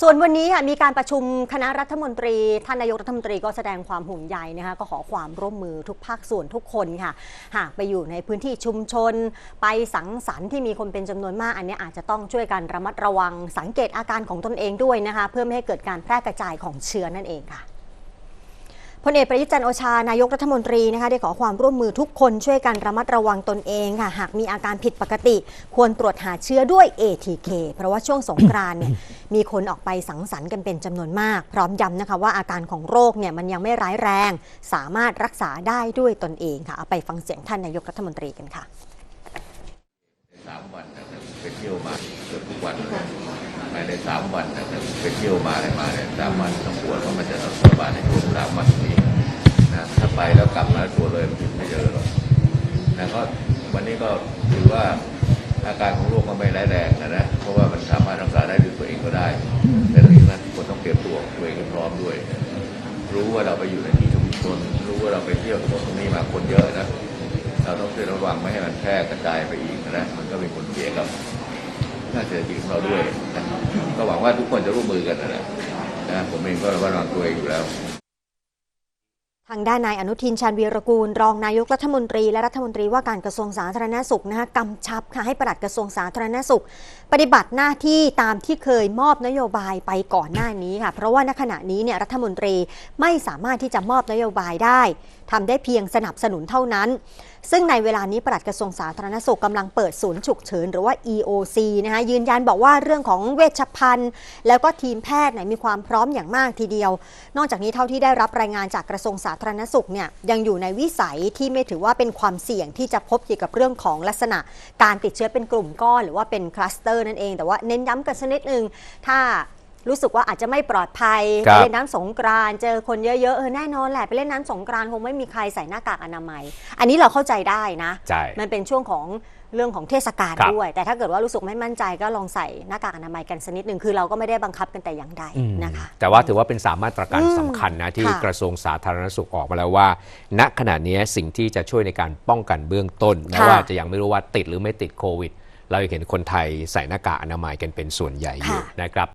ส่วนวันนี้ค่ะมีการประชุมคณะรัฐมนตรี ท่านนายกรัฐมนตรีก็แสดงความห่วงใยนะคะก็ขอความร่วมมือทุกภาคส่วนทุกคนค่ะ หากไปอยู่ในพื้นที่ชุมชน ไปสังสรรค์ที่มีคนเป็นจำนวนมากอันนี้อาจจะต้องช่วยกันระมัดระวังสังเกตอาการของตนเองด้วยนะคะ เพื่อไม่ให้เกิดการแพร่กระจายของเชื้อนั่นเองค่ะ พลเอกประยุทธ์จันทร์โอชานายกรัฐมนตรีนะคะได้ขอความร่วมมือทุกคนช่วยกันระมัดระวังตนเองค่ะ หากมีอาการผิดปกติ ควรตรวจหาเชื้อด้วย ATK เพราะว่าช่วงสงกรานต์เนี่ยมีคนออกไปสังสรรค์กันเป็นจำนวนมาก พร้อมย้ำนะคะว่าอาการของโรคเนี่ยมันยังไม่ร้ายแรง สามารถรักษาได้ด้วยตนเองค่ะเอาไปฟังเสียงท่านนายกรัฐมนตรีกันค่ะสามวันนะครับไปเที่ยวมาเกือบทุกวันเลยภายในสามวันนะครับไปเที่ยวมาอะไรมาเนี่ยสามวันต้องปวดเพราะมันจะระบาดในช่วงสามวันนี้นะถ้า ไปแล้วกลับมาตัวเลยมันไม่เจอหรอกนะก็วันนี้ก็ถือว่าอาการของโรคก็ไม่ร้ายแรงนะนะเพราะว่ามันสามารถรักษาได้ด้วยตัวเองก็ได้ แต่ทั้งนี้นั้นคนต้องเตรียมตัวตัวเองให้พร้อมด้วย รู้ว่าเราไปอยู่ในที่ชุมชนรู้ว่าเราไปเที่ยวตรงนู้นตรงนี้มาคนเยอะนะเราต้องช่วยระวังไม่ให้มันแพร่กระจายไปอีกนะมันก็มีผลเสียกับหน้าเศรษฐกิจของเราด้วย ก็หวังว่าทุกคนจะร่วมมือกันนะนะผมเองก็ระวังตัวเองอยู่แล้ว ทางด้านนายอนุทินชาญวีรกูล รองนายกรัฐมนตรีและรัฐมนตรีว่าการกระทรวงสาธารณสุขนะคะกำชับค่ะให้ปลัดกระทรวงสาธารณสุข ปฏิบัติหน้าที่ตามที่เคยมอบนโยบายไปก่อนหน้านี้ค่ะเพราะว่าณขณะนี้เนี่ยรัฐมนตรีไม่สามารถที่จะมอบนโยบายได้ ทำได้เพียงสนับสนุนเท่านั้น ซึ่งในเวลานี้ปลัดกระทรวงสาธารณสุขกำลังเปิดศูนย์ฉุกเฉินหรือว่า EOC นะคะยืนยันบอกว่าเรื่องของเวชภัณฑ์ แล้วก็ทีมแพทย์เนี่ยมีความพร้อมอย่างมากทีเดียว นอกจากนี้เท่าที่ได้รับรายงานจากกระทรวงสาธารณสุขเนี่ยยังอยู่ในวิสัยที่ไม่ถือว่าเป็นความเสี่ยงที่จะพบเกี่ยวกับเรื่องของลักษณะ การติดเชื้อเป็นกลุ่มก้อนหรือว่าเป็นคลัสเตอร์นั่นเอง แต่ว่าเน้นย้ำกันสักนิดนึงถ้า รู้สึกว่าอาจจะไม่ปลอดภัยครัไปบ เล่นน้ำสงกรานต์เจอคนเยอะๆเออแน่นอนแหละไปเล่นน้ำสงกรานต์คงไม่มีใครใส่หน้ากากอนามัย อันนี้เราเข้าใจได้นะ ใช่ มันเป็นช่วงของเรื่องของเทศกาลครับด้วย แต่ถ้าเกิดว่ารู้สึกไม่มั่นใจก็ลองใส่หน้ากากอนามัยกันสักนิดหนึ่งคือเราก็ไม่ได้บังคับกันแต่อย่างใดอืมนะคะ แต่ว่าถือว่าเป็นสามมาตรการอืมสำคัญนะที่ค่ะ กระทรวงสาธารณสุขออกมาแล้วว่า ณขณะนี้สิ่งที่จะช่วยในการป้องกันเบื้องต้นแม้ค่ะว่าจะยังไม่รู้ว่าติดหรือไม่ติดโควิด เรายังเห็นคนไทยใส่หน้ากากอนามัยกันเป็นส่วนใหญ่อยู่ค่ะ นะครับ